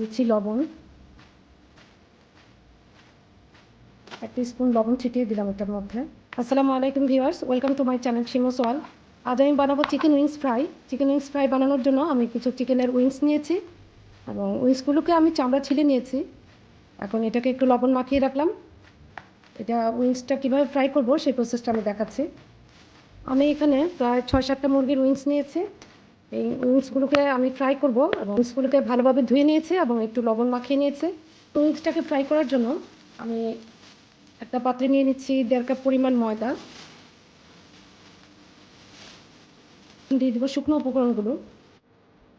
দিচ্ছি লবণ। এক স্পুন লবণ ছিটিয়ে দিলাম এটার মধ্যে। আসসালামু আলাইকুম viewers welcome to my channel Shimo Soyal আজ আমি বানাবো chicken wings fry chicken wings fry বানানোর জন্য আমি কিছু চিকেনের উইংস নিয়েছি এবং উইংসগুলোকে আমি চামড়া ছিলে নিয়েছি। এখন এটাকে একটু লবণ মাখিয়ে রাখলাম। এটা উইংসটা কীভাবে ফ্রাই করব সেই প্রসেসটা আমি দেখাচ্ছি। আমি এখানে প্রায় ছয় সাতটা মুরগির উইংস নিয়েছি। এই উইংসগুলোকে আমি ফ্রাই করব এবং উইংসগুলোকে ভালোভাবে ধুয়ে নিয়েছি এবং একটু লবণ মাখিয়ে নিয়েছি। উইংসটাকে ফ্রাই করার জন্য আমি একটা পাত্রে নিয়ে নিচ্ছি দেড় কাপ পরিমাণ ময়দা। দিয়ে দেবো শুকনো উপকরণগুলো।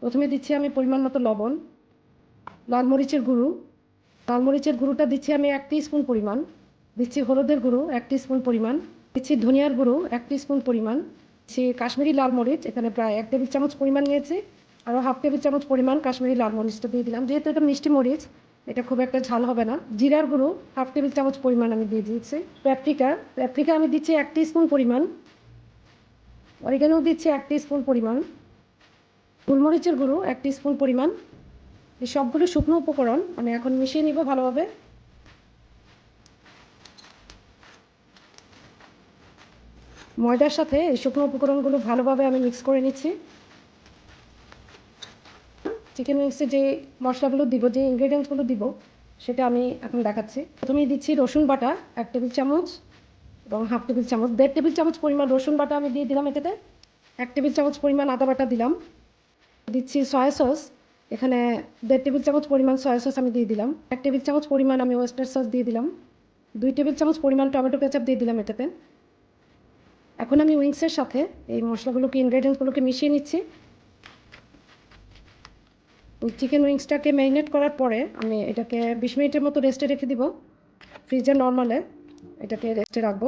প্রথমে দিচ্ছি আমি পরিমাণ মতো লবণ, লাল মরিচের গুঁড়ো। লাল মরিচের গুঁড়োটা দিচ্ছি আমি এক স্পুন পরিমাণ। দিচ্ছি হলুদের গুঁড়ো এক স্পুন পরিমাণ। দিচ্ছি ধনিয়ার গুঁড়ো এক স্পুন পরিমাণ। দিচ্ছি কাশ্মীরি লাল মরিচ, এখানে প্রায় এক টেবিল চামচ পরিমাণ নিয়েছি আরও হাফ টেবিল চামচ পরিমাণ কাশ্মীরি লাল মরিচটা দিয়ে দিলাম। যেহেতু এটা মিষ্টি মরিচ, এটা খুব একটা ঝাল হবে না। জিরার গুঁড়ো, হাফ টেবিল চামচ পরিমাণ আমি দিয়ে দিয়েছি। প্যাপ্রিকা প্যাপ্রিকা আমি দিচ্ছি এক স্পুন পরিমাণ। অরিগানো দিচ্ছি এক স্পুন পরিমাণ। গোলমরিচের গুঁড়ো এক স্পুন পরিমাণ। এই সবগুলো শুকনো উপকরণ আমি এখন মিশিয়ে নিব ভালোভাবে। ময়দার সাথে এই শুকনো উপকরণগুলো ভালোভাবে আমি মিক্স করে নিচ্ছি। চিকেন উইংসে যে মশলাগুলো দিব, যে ইনগ্রেডিয়েন্টসগুলো দিব, সেটা আমি এখন দেখাচ্ছি। প্রথমেই দিচ্ছি রসুন বাটা, এক টেবিল চামচ এবং হাফ টেবিল চামচ, দেড় টেবিল চামচ পরিমাণ রসুন বাটা আমি দিয়ে দিলাম এটাতে, এক টেবিল চামচ পরিমাণ আদা বাটা দিলাম। দিচ্ছি সয়া সস এখানে দেড় টেবিল চামচ পরিমাণ সয়া সস আমি দিয়ে দিলাম। এক টেবিল চামচ পরিমাণ আমি ওয়েস্টার সস দিয়ে দিলাম। দুই টেবিল চামচ পরিমাণ টমেটো কেচাপ দিয়ে দিলাম এটাতে। এখন আমি উইংসের সাথে এই মশলাগুলোকে ইনগ্রেডিয়েন্টসগুলোকে মিশিয়ে নিচ্ছি। চিকেন উইংসটাকে ম্যারিনেট করার পরে আমি এটাকে বিশ মিনিটের মতো রেস্টে রেখে দিব। ফ্রিজে নর্মালে এটাকে রেস্টে রাখব।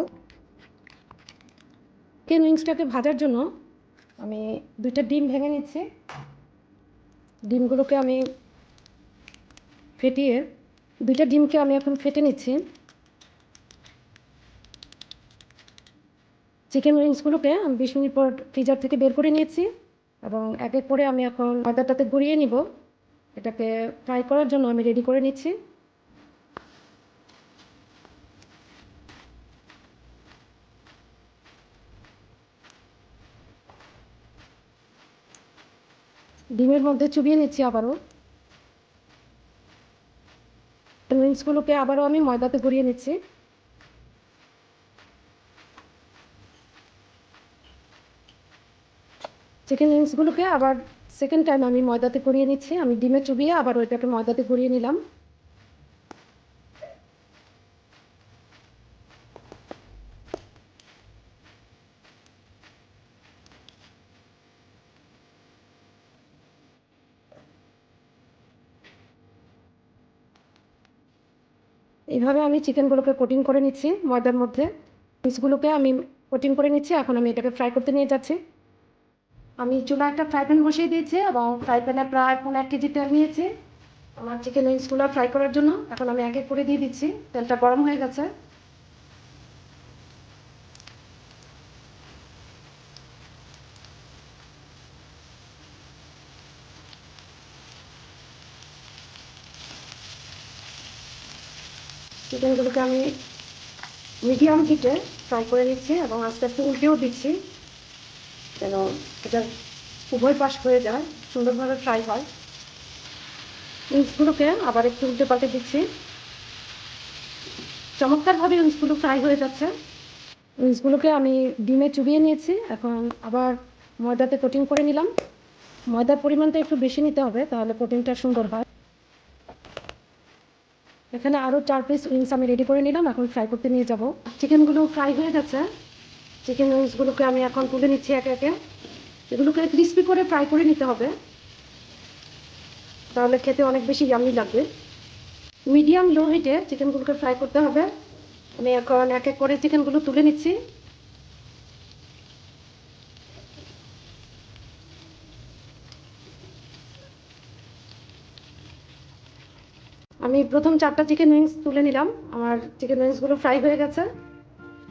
চিকেন উইংসটাকে ভাজার জন্য আমি দুইটা ডিম ভেঙে নিচ্ছি। ডিমগুলোকে আমি ফেটিয়ে দুইটা ডিমকে আমি এখন ফেটে নিচ্ছি। চিকেন উইংসগুলোকে আমি বিশ মিনিট পর ফ্রিজার থেকে বের করে নিয়েছি এবং এক এক করে আমি এখন ময়দাটাতে গড়িয়ে নিব। এটাকে ফ্রাই করার জন্য আমি রেডি করে নিচ্ছি। ডিমের মধ্যে চুবিয়ে নিচ্ছি আবারও। উইংসগুলোকে আবারও আমি ময়দাতে গড়িয়ে নিচ্ছি। চিকেন উইংসগুলোকে আবার সেকেন্ড টাইম আমি ময়দাতে গড়িয়ে নিচ্ছি। আমি ডিমে চুবিয়ে আবার ওইটাকে ময়দাতে গড়িয়ে নিলাম। এইভাবে আমি চিকেনগুলোকে কোটিং করে নিচ্ছি ময়দার মধ্যে। পিসগুলোকে আমি কোটিং করে নিচ্ছি। এখন আমি এটাকে ফ্রাই করতে নিয়ে যাচ্ছি। আমি চুলা একটা ফ্রাই প্যান বসিয়ে দিয়েছি এবং ফ্রাই প্যানে প্রায় পনেরো এক কেজি তেল নিয়েছি। আমার চিকেন উইংসগুলো ফ্রাই করার জন্য এখন আমি এক করে দিয়ে দিচ্ছি। তেলটা গরম হয়ে গেছে। চিকেনগুলোকে আমি মিডিয়াম হিটে ফ্রাই করে নিচ্ছি এবং আস্তে আস্তে উল্টেও দিচ্ছি। যেন এটা উভয় পাশ হয়ে যায়, সুন্দরভাবে ফ্রাই হয়। উইংসগুলোকে আবার একটু উল্টে পাল্টে দিচ্ছি। চমৎকারভাবে উইংসগুলো ফ্রাই হয়ে যাচ্ছে। উইংসগুলোকে আমি ডিমে চুবিয়ে নিয়েছি, এখন আবার ময়দাতে কোটিং করে নিলাম। ময়দার পরিমাণটা একটু বেশি নিতে হবে, তাহলে কোটিংটা সুন্দর হয়। এখানে আরও চার পিস উইংস আমি রেডি করে নিলাম, এখন ফ্রাই করতে নিয়ে যাব। চিকেনগুলো ফ্রাই হয়ে গেছে। চিকেন উইংসগুলোকে আমি এখন তুলে নিচ্ছি একে একে। এগুলোকে ক্রিস্পি করে ফ্রাই করে নিতে হবে। তাহলে খেতে অনেক বেশি ইয়ামি লাগবে। মিডিয়াম লো হিটে চিকেনগুলোকে ফ্রাই করতে হবে। আমি এখন এক এক করে চিকেনগুলো তুলে নিচ্ছি। আমি প্রথম চারটা চিকেন উইংস তুলে নিলাম। আমার চিকেন উইংসগুলো ফ্রাই হয়ে গেছে।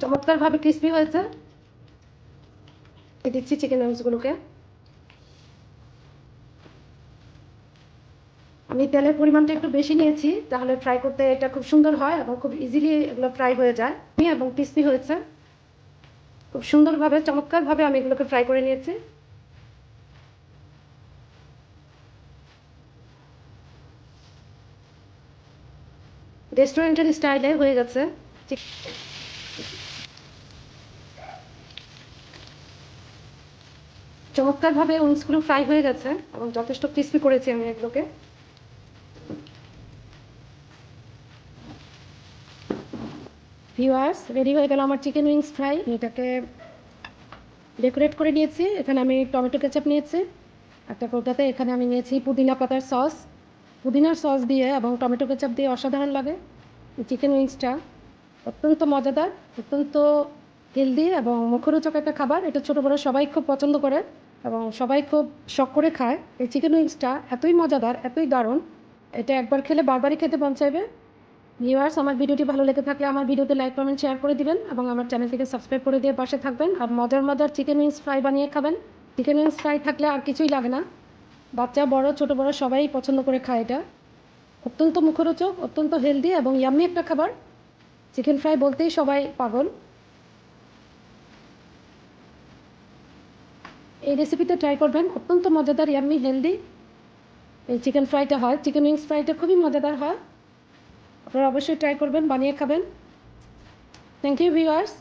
চমৎকারভাবে ক্রিস্পি হয়েছে। দিচ্ছি চিকেন উইংসগুলোকে আমি তেলের পরিমাণটা একটু বেশি নিয়েছি, তাহলে ফ্রাই করতে এটা খুব সুন্দর হয় এবং খুব ইজিলি এগুলো ফ্রাই হয়ে যায়। এবং ক্রিস্পি হয়েছে। খুব সুন্দরভাবে, চমৎকারভাবে আমি এগুলোকে ফ্রাই করে নিয়েছি। রেস্টুরেন্টের স্টাইলে হয়ে গেছে। চমৎকারভাবে উইংসগুলো ফ্রাই হয়ে গেছে এবং যথেষ্ট ক্রিস্পি করেছি আমি এগুলোকে। ভিউয়ার্স রেডি হয়ে গেল আমার চিকেন উইংস ফ্রাই এটাকে ডেকোরেট করে নিয়েছি। এখানে আমি টমেটো কেচাপ নিয়েছি। একটা কৌটাতে এখানে আমি নিয়েছি পুদিনা পাতার সস পুদিনার সস দিয়ে এবং টমেটো কেচাপ দিয়ে অসাধারণ লাগে চিকেন উইংসটা অত্যন্ত মজাদার, অত্যন্ত হেলদি এবং মুখরোচক একটা খাবার। এটা ছোটো বড়ো সবাই খুব পছন্দ করে। এবং সবাই খুব শখ করে খায়। এই চিকেন উইংসটা এতই মজাদার, এতই দারুণ। এটা একবার খেলে বারবারই খেতে মন চাইবে। ভিউয়ার্স আমার ভিডিওটি ভালো লেগে থাকলে আমার ভিডিওতে লাইক কমেন্ট শেয়ার করে দিবেন এবং আমার চ্যানেলটিকে সাবস্ক্রাইব করে দিয়ে পাশে থাকবেন। আর মজার মজার চিকেন উইংস ফ্রাই বানিয়ে খাবেন। চিকেন উইংস ফ্রাই থাকলে আর কিছুই লাগে না। বাচ্চা, বড়, ছোট, বড় সবাই পছন্দ করে খায় এটা। অত্যন্ত মুখরোচক, অত্যন্ত হেলদি এবং ইয়াম্মি একটা খাবার। চিকেন ফ্রাই বলতেই সবাই পাগল। এই রেসিপিটা ট্রাই করবেন, অত্যন্ত মজাদার ইয়াম্মি হেলদি এই চিকেন ফ্রাইটা হয় চিকেন উইংস ফ্রাইটা খুবই মজাদার হয়। আপনারা অবশ্যই ট্রাই করবেন, বানিয়ে খাবেন। থ্যাংক ইউ ভিউয়ার্স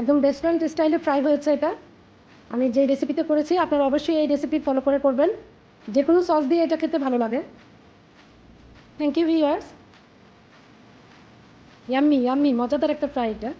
একদম রেস্টুরেন্ট স্টাইলে ফ্রাই হয়েছে এটা। আমি যে রেসিপিতে করেছি, আপনারা অবশ্যই এই রেসিপি ফলো করে করবেন। যে কোনো সস দিয়ে এটা খেতে ভালো লাগে। Thank you viewers yummy yummy মজাদার একটা ফ্রাই এটা।